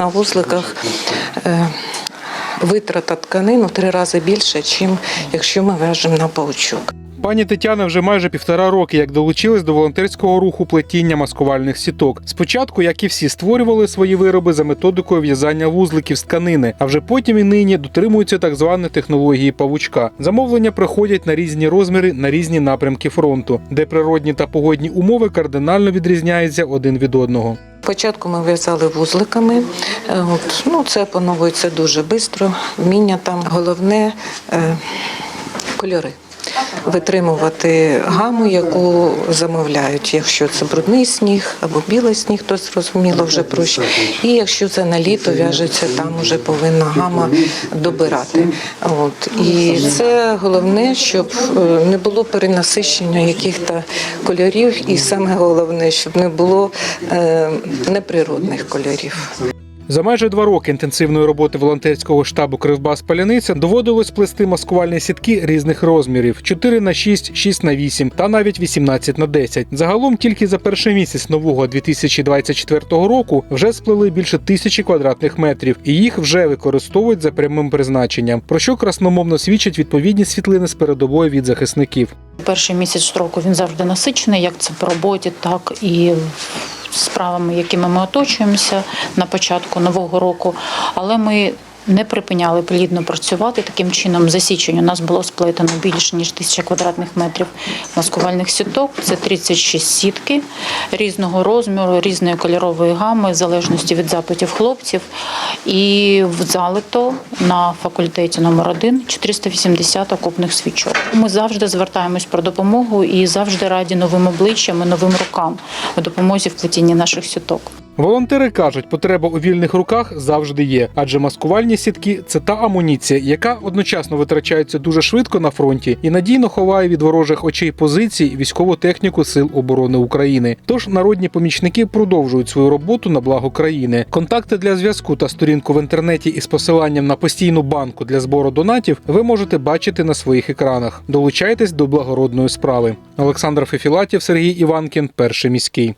На вузликах е, витрата тканин у три рази більше, ніж якщо ми в'яжемо на паучок. Пані Тетяна вже майже півтора роки як долучилась до волонтерського руху плетіння маскувальних сіток. Спочатку, як і всі, створювали свої вироби за методикою в'язання вузликів з тканини, а вже потім і нині дотримуються так званої технології павучка. Замовлення приходять на різні розміри на різні напрямки фронту, де природні та погодні умови кардинально відрізняються один від одного. Спочатку ми в'язали вузликами. Е, От, ну, це поновується дуже швидко. Вміння там головне е, кольори. Витримувати гаму, яку замовляють, якщо це брудний сніг або білий сніг, то зрозуміло вже проще. І якщо це на літо в'яжеться, там вже повинна гама добирати. От. І це головне, щоб е, не було перенасищення яких-то кольорів, і саме головне, щоб не було е, неприродних кольорів. За майже два роки інтенсивної роботи волонтерського штабу Кривбас Паляниця доводилось плести маскувальні сітки різних розмірів: 4 на 6, 6 на 8 та навіть 18 на 10. Загалом тільки за перший місяць нового 2024 року вже сплели більше тисячі квадратних метрів, і їх вже використовують за прямим призначенням, про що красномовно свідчать відповідні світлини з передової від захисників. Перший місяць строку він завжди насичений, як це по роботі, так і справами, якими ми оточуємося на початку нового року. Але ми не припиняли плідно працювати. Таким чином, за у нас було сплетено більше ніж тисяча квадратних метрів маскувальних сіток. Це 36 сітки різного розміру, різної кольорової гами, в залежності від запитів хлопців. І залито на факультеті номер 1 480 окупних свічок. Ми завжди звертаємось про допомогу і завжди раді новим обличчям і новим рукам у допомозі в плетінні наших сіток. Волонтери кажуть, потреба у вільних руках завжди є, адже маскувальні сітки це та амуніція, яка одночасно витрачається дуже швидко на фронті і надійно ховає від ворожих очей позицій військову техніку Сил оборони України. Тож народні помічники продовжують свою роботу на благо країни. Контакти для зв'язку та сторінку в інтернеті із посиланням на постійну банку для збору донатів ви можете бачити на своїх екранах. Долучайтесь до благородної справи. Олександр Фефілатів, Сергій Іванкін, перший міський.